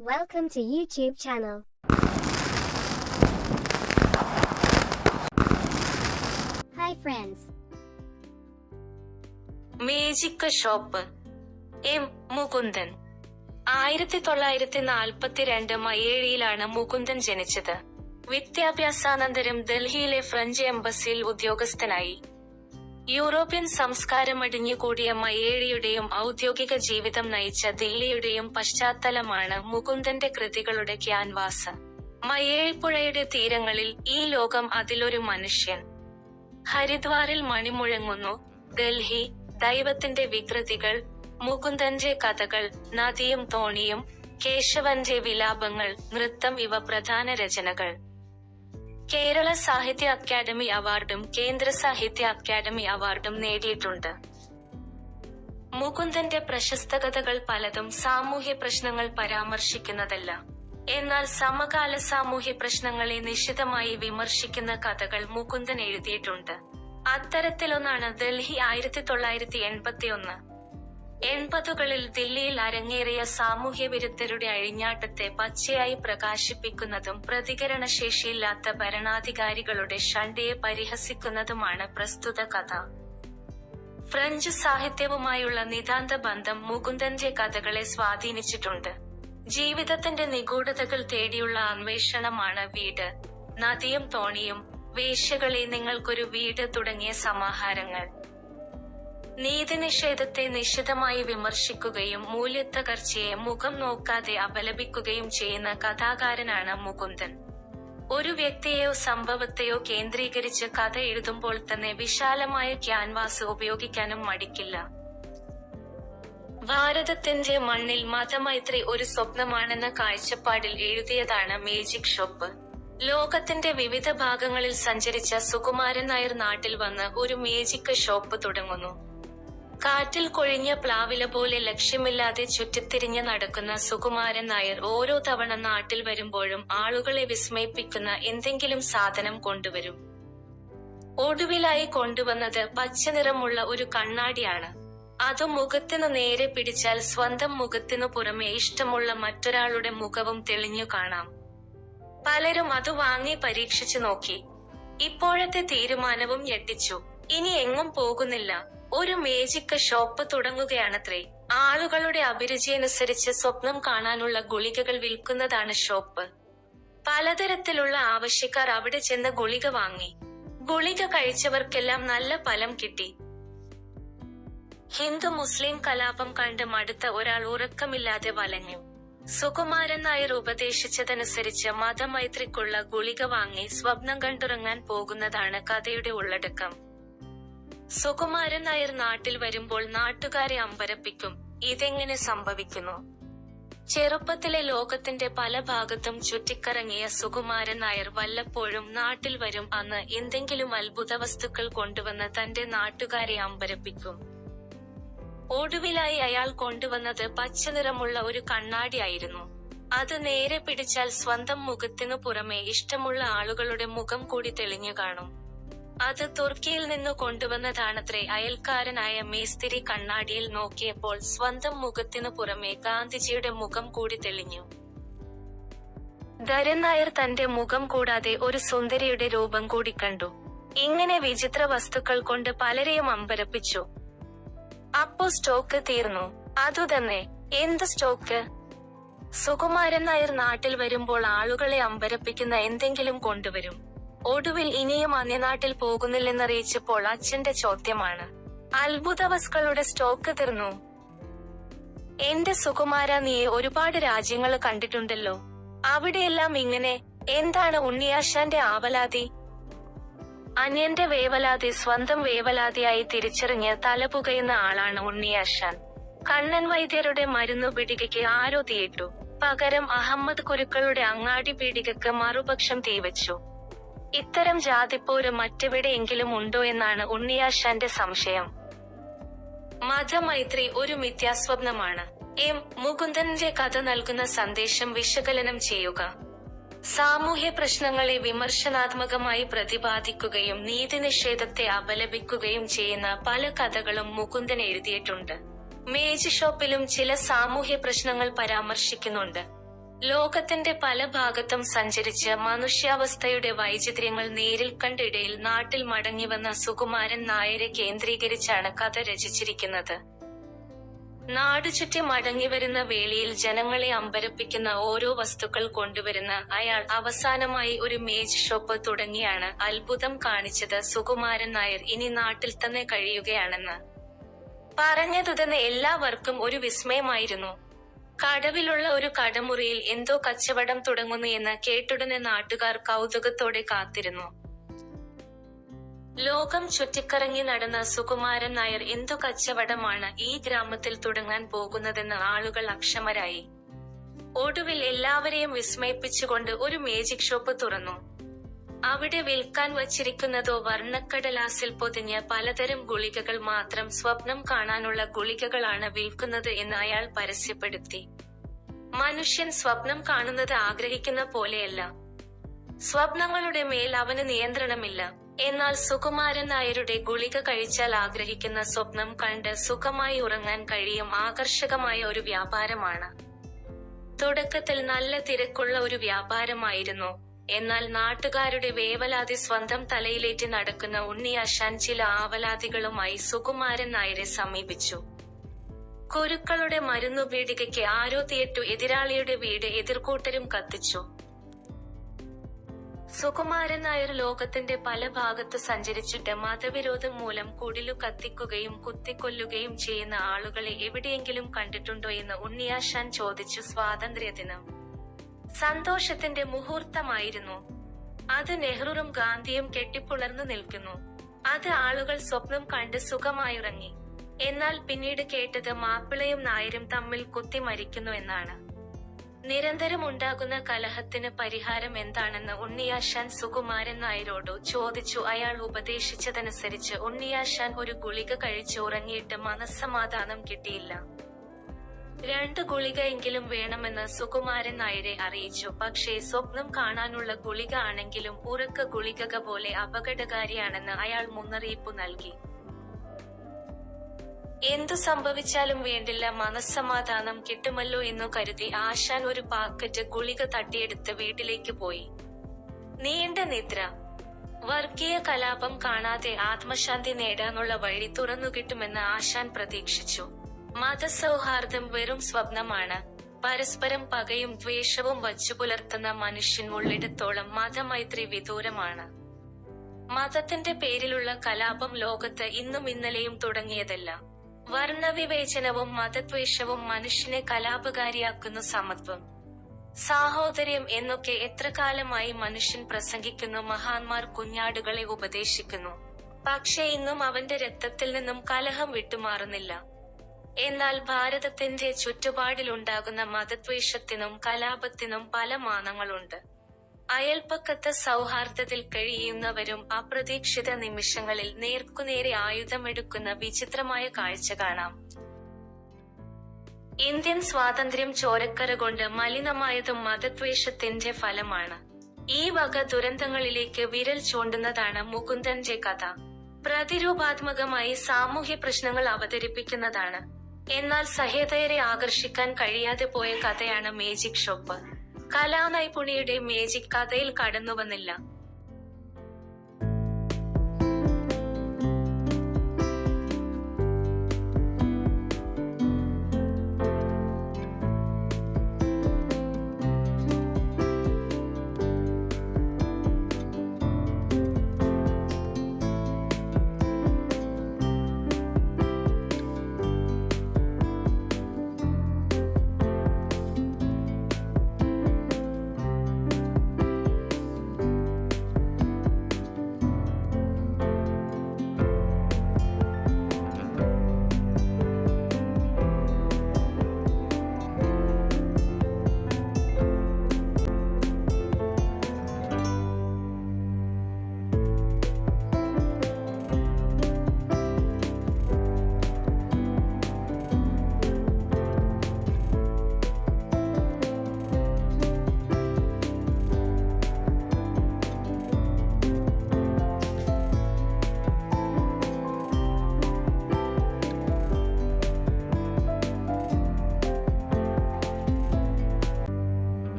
Welcome to YouTube channel. Hi friends. Magic shop M Mukundan ആയിരത്തി തൊള്ളായിരത്തി നാൽപ്പത്തിരണ്ട് മയേഴിയിലാണ് മുകുന്ദൻ ജനിച്ചത് വിദ്യാഭ്യാസാനന്തരം ഡൽഹിയിലെ ഫ്രഞ്ച് എംബസിയിൽ ഉദ്യോഗസ്ഥനായി യൂറോപ്യൻ സംസ്കാരമടിഞ്ഞുകൂടിയ മയ്യേഴിയുടെയും ഔദ്യോഗിക ജീവിതം നയിച്ച ദില്ലിയുടെയും പശ്ചാത്തലമാണ് മുകുന്ദന്റെ കൃതികളുടെ ക്യാൻവാസ്. മയ്യേഴിപ്പുഴയുടെ തീരങ്ങളിൽ ഈ ലോകം അതിലൊരു മനുഷ്യൻ. ഹരിദ്വാറിൽ മണിമുഴങ്ങുന്നു. ഡൽഹി ദൈവത്തിന്റെ വികൃതികൾ മുകുന്ദന്റെ കഥകൾ നദിയും തോണിയും കേശവന്റെ വിലാപങ്ങൾ നൃത്തം ഇവ പ്രധാന രചനകൾ. കേരള സാഹിത്യ അക്കാദമി അവാർഡും കേന്ദ്ര സാഹിത്യ അക്കാദമി അവാർഡും നേടിയിട്ടുണ്ട്. മുകുന്ദന്റെ പ്രശസ്ത കഥകൾ പലതും സാമൂഹ്യ പ്രശ്നങ്ങൾ പരാമർശിക്കുന്നതല്ല. എന്നാൽ സമകാല സാമൂഹ്യ പ്രശ്നങ്ങളെ നിശിതമായി വിമർശിക്കുന്ന കഥകൾ മുകുന്ദൻ എഴുതിയിട്ടുണ്ട്. അത്തരത്തിലൊന്നാണ് ഡൽഹി ആയിരത്തി തൊള്ളായിരത്തി എൺപത്തി ഒന്ന് എൺപതുകളിൽ ദില്ലിയിൽ അരങ്ങേറിയ സാമൂഹ്യ വിരുദ്ധരുടെ അഴിഞ്ഞാട്ടത്തെ പച്ചയായി പ്രകാശിപ്പിക്കുന്നതും പ്രതികരണശേഷിയില്ലാത്ത ഭരണാധികാരികളുടെ ഷണ്ടയെ പരിഹസിക്കുന്നതുമാണ് പ്രസ്തുത കഥ. ഫ്രഞ്ച് സാഹിത്യവുമായുള്ള നിതാന്ത ബന്ധം മുകുന്ദന്റെ കഥകളെ സ്വാധീനിച്ചിട്ടുണ്ട്. ജീവിതത്തിന്റെ നിഗൂഢതകൾ തേടിയുള്ള അന്വേഷണമാണ് വീട്. നദിയും തോണിയും വേശ്യകളെ നിങ്ങൾക്കൊരു വീട് തുടങ്ങിയ സമാഹാരങ്ങൾ. നീതിനിഷേധത്തെ നിശിതമായി വിമർശിക്കുകയും മൂല്യത്തകർച്ചയെ മുഖം നോക്കാതെ അപലപിക്കുകയും ചെയ്യുന്ന കഥാകാരനാണ് മുകുന്ദൻ. ഒരു വ്യക്തിയെയോ സംഭവത്തെയോ കേന്ദ്രീകരിച്ച് കഥ എഴുതുമ്പോൾ തന്നെ വിശാലമായ ക്യാൻവാസ് ഉപയോഗിക്കാനും മടിക്കില്ല. ഭാരതത്തിന്റെ മണ്ണിൽ മതമൈത്രി ഒരു സ്വപ്നമാണെന്ന കാഴ്ചപ്പാടിൽ എഴുതിയതാണ് മേജിക് ഷോപ്പ്. ലോകത്തിന്റെ വിവിധ ഭാഗങ്ങളിൽ സഞ്ചരിച്ച സുകുമാരൻ നായർ നാട്ടിൽ വന്ന് ഒരു മേജിക് ഷോപ്പ് തുടങ്ങുന്നു. കാറ്റിൽ കൊഴിഞ്ഞ പ്ലാവില പോലെ ലക്ഷ്യമില്ലാതെ ചുറ്റിത്തിരിഞ്ഞ് നടക്കുന്ന സുകുമാരൻ നായർ ഓരോ തവണ നാട്ടിൽ വരുമ്പോഴും ആളുകളെ വിസ്മയിപ്പിക്കുന്ന എന്തെങ്കിലും സാധനം കൊണ്ടുവരും. ഒടുവിലായി കൊണ്ടുവന്നത് പച്ച നിറമുള്ള ഒരു കണ്ണാടിയാണ്. അത് മുഖത്തിനു നേരെ പിടിച്ചാൽ സ്വന്തം മുഖത്തിനു പുറമെ ഇഷ്ടമുള്ള മറ്റൊരാളുടെ മുഖവും തെളിഞ്ഞു കാണാം. പലരും അത് വാങ്ങി പരീക്ഷിച്ചു നോക്കി. ഇപ്പോഴത്തെ തീരുമാനവും ഞെട്ടിച്ചു. ഇനി എങ്ങും പോകുന്നില്ല. ഒരു മേജിക്ക് ഷോപ്പ് തുടങ്ങുകയാണത്രേ ആളുകളുടെ അഭിരുചിയനുസരിച്ച് സ്വപ്നം കാണാനുള്ള ഗുളികകൾ വിൽക്കുന്നതാണ് ഷോപ്പ് പലതരത്തിലുള്ള ആവശ്യക്കാർ അവിടെ ചെന്ന് ഗുളിക വാങ്ങി. ഗുളിക കഴിച്ചവർക്കെല്ലാം നല്ല ഫലം കിട്ടി. ഹിന്ദു മുസ്ലിം കലാപം കണ്ട് മടുത്ത ഒരാൾ ഉറക്കമില്ലാതെ വലഞ്ഞു. സുകുമാരൻ നായർ ഉപദേശിച്ചതനുസരിച്ച് മതമൈത്രിക്കുള്ള ഗുളിക വാങ്ങി സ്വപ്നം കണ്ടുറങ്ങാൻ പോകുന്നതാണ് കഥയുടെ ഉള്ളടക്കം. സുകുമാരൻ നായർ നാട്ടിൽ വരുമ്പോൾ നാട്ടുകാരെ അമ്പരപ്പിക്കും. ഇതെങ്ങനെ സംഭവിക്കുന്നു? ചെറുപ്പത്തിലെ ലോകത്തിന്റെ പല ഭാഗത്തും ചുറ്റിക്കറങ്ങിയ സുകുമാരൻ നായർ വല്ലപ്പോഴും നാട്ടിൽ വരും അന്ന് എന്തെങ്കിലും അത്ഭുത വസ്തുക്കൾ കൊണ്ടുവന്ന് തന്റെ നാട്ടുകാരെ അമ്പരപ്പിക്കും. ഒടുവിലായി അയാൾ കൊണ്ടുവന്നത് പച്ച നിറമുള്ള ഒരു കണ്ണാടിയായിരുന്നു അത് നേരെ പിടിച്ചാൽ സ്വന്തം മുഖത്തിനു പുറമെ ഇഷ്ടമുള്ള ആളുകളുടെ മുഖം കൂടി തെളിഞ്ഞു കാണും. അത് തുർക്കിയിൽ നിന്നു കൊണ്ടുവന്നതാണത്രേ. അയൽക്കാരനായ മേസ്തിരി കണ്ണാടിയിൽ നോക്കിയപ്പോൾ സ്വന്തം മുഖത്തിനു പുറമെ ഗാന്ധിജിയുടെ മുഖം കൂടി തെളിഞ്ഞു. ധരൻ നായർ തന്റെ മുഖം കൂടാതെ ഒരു സുന്ദരിയുടെ രൂപം കൂടി കണ്ടു. ഇങ്ങനെ വിചിത്ര വസ്തുക്കൾ കൊണ്ട് പലരെയും അമ്പരപ്പിച്ചു. അപ്പോ സ്റ്റോക്ക് തീർന്നു. അതുതന്നെ എന്ത് സ്റ്റോക്ക്? സുകുമാരൻ നായർ നാട്ടിൽ വരുമ്പോൾ ആളുകളെ അമ്പരപ്പിക്കുന്ന എന്തെങ്കിലും കൊണ്ടുവരും. ഒടുവിൽ ഇനിയും അന്യനാട്ടിൽ പോകുന്നില്ലെന്നറിയിച്ചപ്പോൾ അച്ഛന്റെ ചോദ്യമാണ്. അത്ഭുതവസ്കളുടെ സ്റ്റോക്ക് തീർന്നു. എന്റെ സുകുമാര നീ ഒരുപാട് രാജ്യങ്ങൾ കണ്ടിട്ടുണ്ടല്ലോ. അവിടെയെല്ലാം ഇങ്ങനെ എന്താണ് ഉണ്ണിയാശാന്റെ ആവലാതി? അന്യന്റെ വേവലാതി സ്വന്തം വേവലാതിയായി തിരിച്ചറിഞ്ഞ് തലപുകയുന്ന ആളാണ് ഉണ്ണിയാശാൻ. കണ്ണൻ വൈദ്യരുടെ മരുന്നു പീടികയ്ക്ക് ആരോ തീയിട്ടു. പകരം അഹമ്മദ് കുരുക്കളുടെ അങ്ങാടി പീടികക്ക് മറുപക്ഷം തീവച്ചു. ഇത്തരം ജാതിപ്പോര് മറ്റെവിടെയെങ്കിലും ഉണ്ടോ എന്നാണ് ഉണ്ണിയാശാന്റെ സംശയം. മതമൈത്രി ഒരു മിഥ്യാസ്വപ്നമാണ്. എം മുകുന്ദന്റെ കഥ നൽകുന്ന സന്ദേശം വിശകലനം ചെയ്യുക. സാമൂഹ്യ പ്രശ്നങ്ങളെ വിമർശനാത്മകമായി പ്രതിപാദിക്കുകയും നീതിനിഷേധത്തെ അപലപിക്കുകയും ചെയ്യുന്ന പല കഥകളും മുകുന്ദൻ എഴുതിയിട്ടുണ്ട്. മേജ് ഷോപ്പിലും ചില സാമൂഹ്യ പ്രശ്നങ്ങൾ പരാമർശിക്കുന്നുണ്ട്. ലോകത്തിന്റെ പല ഭാഗത്തും സഞ്ചരിച്ച് മനുഷ്യാവസ്ഥയുടെ വൈചിത്ര്യങ്ങൾ നേരിൽ കണ്ടിടയിൽ നാട്ടിൽ മടങ്ങിവന്ന സുകുമാരൻ നായരെ കേന്ദ്രീകരിച്ചാണ് കഥ രചിച്ചിരിക്കുന്നത്. നാടുചുറ്റി മടങ്ങിവരുന്ന വേളയിൽ ജനങ്ങളെ അമ്പരപ്പിക്കുന്ന ഓരോ വസ്തുക്കൾ കൊണ്ടുവരുന്ന അയാൾ അവസാനമായി ഒരു മേജ് ഷോപ്പ് തുടങ്ങിയാണ് അത്ഭുതം കാണിച്ചത് സുകുമാരൻ നായർ ഇനി നാട്ടിൽ തന്നെ കഴിയുകയാണെന്ന്. പറഞ്ഞതുതന്നെ എല്ലാവർക്കും ഒരു വിസ്മയമായിരുന്നു. കടവിലുള്ള ഒരു കടമുറിയിൽ എന്തോ കച്ചവടം തുടങ്ങുന്നു എന്ന് കേട്ടുടനെ നാട്ടുകാർ കൗതുകത്തോടെ കാത്തിരുന്നു. ലോകം ചുറ്റിക്കറങ്ങി നടന്ന സുകുമാരൻ നായർ എന്തു കച്ചവടമാണ് ഈ ഗ്രാമത്തിൽ തുടങ്ങാൻ പോകുന്നതെന്ന് ആളുകൾ അക്ഷമരായി. ഒടുവിൽ എല്ലാവരെയും വിസ്മയിപ്പിച്ചുകൊണ്ട് ഒരു മേജിക് ഷോപ്പ് തുറന്നു. അവിടെ വിൽക്കാൻ വച്ചിരിക്കുന്നതോ വർണക്കടലാസിൽ പൊതിഞ്ഞ പലതരം ഗുളികകൾ മാത്രം സ്വപ്നം കാണാനുള്ള ഗുളികകളാണ് വിൽക്കുന്നത് എന്ന് അയാൾ പരസ്യപ്പെടുത്തി. മനുഷ്യൻ സ്വപ്നം കാണുന്നത് ആഗ്രഹിക്കുന്ന പോലെയല്ല. സ്വപ്നങ്ങളുടെ മേൽ അവന് നിയന്ത്രണമില്ല. എന്നാൽ സുകുമാരൻ നായരുടെ ഗുളിക കഴിച്ചാൽ ആഗ്രഹിക്കുന്ന സ്വപ്നം കണ്ട് സുഖമായി ഉറങ്ങാൻ കഴിയും ആകർഷകമായ ഒരു വ്യാപാരമാണ്. തുടക്കത്തിൽ നല്ല തിരക്കുള്ള ഒരു വ്യാപാരമായിരുന്നു. എന്നാൽ നാട്ടുകാരുടെ വേവലാതി സ്വന്തം തലയിലേറ്റ് നടക്കുന്ന ഉണ്ണി അശാൻ ചില ആവലാതികളുമായി സുകുമാരൻ നായരെ സമീപിച്ചു. കുരുക്കളുടെ മരുന്നു പീടികയ്ക്ക് ആരോ തീയിട്ടു എതിരാളിയുടെ വീട് എതിർകൂട്ടരും കത്തിച്ചു. സുകുമാരൻ നായർ ലോകത്തിന്റെ പല ഭാഗത്ത് സഞ്ചരിച്ചിട്ട് മതവിരോധം മൂലം കുടിലു കത്തിക്കുകയും കുത്തിക്കൊല്ലുകയും ചെയ്യുന്ന ആളുകളെ എവിടെയെങ്കിലും കണ്ടിട്ടുണ്ടോ എന്ന് ഉണ്ണിയാശാൻ ചോദിച്ചു സ്വാതന്ത്ര്യദിനം. സന്തോഷത്തിന്റെ മുഹൂർത്തമായിരുന്നു. അത് നെഹ്റുവും ഗാന്ധിയും കെട്ടിപ്പുളർന്നു നിൽക്കുന്നു. അത് ആളുകൾ സ്വപ്നം കണ്ട് സുഖമായുറങ്ങി. എന്നാൽ പിന്നീട് കേട്ടത് മാപ്പിളയും നായരും തമ്മിൽ കുത്തി മരിക്കുന്നു എന്നാണ്. നിരന്തരം ഉണ്ടാകുന്ന കലഹത്തിന് പരിഹാരം എന്താണെന്ന് ഉണ്ണിയാശാൻ സുകുമാരൻ നായരോടു ചോദിച്ചു. അയാൾ ഉപദേശിച്ചതനുസരിച്ച് ഉണ്ണിയാശാൻ ഒരു ഗുളിക കഴിച്ച് ഉറങ്ങിയിട്ട് മനസ്സമാധാനം കിട്ടിയില്ല. രണ്ട് ഗുളികയെങ്കിലും വേണമെന്ന് സുകുമാരൻ നായരെ അറിയിച്ചു. പക്ഷേ സ്വപ്നം കാണാനുള്ള ഗുളിക ആണെങ്കിലും ഉറക്ക ഗുളികക പോലെ അപകടകാരിയാണെന്ന് അയാൾ മുന്നറിയിപ്പ് നൽകി. എന്തു സംഭവിച്ചാലും വേണ്ടില്ല മനസ്സമാധാനം കിട്ടുമല്ലോ എന്നു കരുതി ആശാൻ ഒരു പാക്കറ്റ് ഗുളിക തട്ടിയെടുത്ത് വീട്ടിലേക്ക് പോയി. നീണ്ട നിദ്ര. വർഗീയ കലാപം കാണാതെ ആത്മശാന്തി നേടാനുള്ള വഴി തുറന്നു കിട്ടുമെന്ന് ആശാൻ പ്രതീക്ഷിച്ചു. മതസൗഹാർദ്ദം വെറും സ്വപ്നമാണ്. പരസ്പരം പകയും ദ്വേഷവും വച്ചു പുലർത്തുന്ന മനുഷ്യൻ ഉള്ളിടത്തോളം മതമൈത്രി വിദൂരമാണ്. മതത്തിന്റെ പേരിലുള്ള കലാപം ലോകത്ത് ഇന്നും ഇന്നലെയും തുടങ്ങിയതല്ല. വർണവിവേചനവും മതദ്വേഷവും മനുഷ്യനെ കലാപകാരിയാക്കുന്നു സമത്വം. സാഹോദര്യം എന്നൊക്കെ എത്ര കാലമായി മനുഷ്യൻ പ്രസംഗിക്കുന്നു മഹാന്മാർ കുഞ്ഞാടുകളെ ഉപദേശിക്കുന്നു. പക്ഷേ ഇന്നും അവന്റെ രക്തത്തിൽ നിന്നും കലഹം വിട്ടുമാറുന്നില്ല. എന്നാൽ ഭാരതത്തിന്റെ ചുറ്റുപാടിലുണ്ടാകുന്ന മതദ്വേഷത്തിനും കലാപത്തിനും പല മാനങ്ങളുണ്ട്. അയൽപ്പക്കത്ത് സൗഹാർദ്ദത്തിൽ കഴിയുന്നവരും അപ്രതീക്ഷിത നിമിഷങ്ങളിൽ നേർക്കുനേരെ ആയുധമെടുക്കുന്ന വിചിത്രമായ കാഴ്ച കാണാം. ഇന്ത്യൻ സ്വാതന്ത്ര്യം ചോരക്കര കൊണ്ട് മലിനമായതും മതദ്വേഷത്തിന്റെ ഫലമാണ്. ഈ വക ദുരന്തങ്ങളിലേക്ക് വിരൽ ചൂണ്ടുന്നതാണ് മുകുന്ദന്റെ കഥ. പ്രതിരൂപാത്മകമായി സാമൂഹ്യ പ്രശ്നങ്ങൾ അവതരിപ്പിക്കുന്നതാണ്. എന്നാൽ സഹേതയരെ ആകർഷിക്കാൻ കഴിയാതെ പോയ കഥയാണ് മേജിക് ഷോപ്പ് കലാനൈപുണിയുടെ മേജിക് കഥയിൽ കടന്നുവന്നില്ല.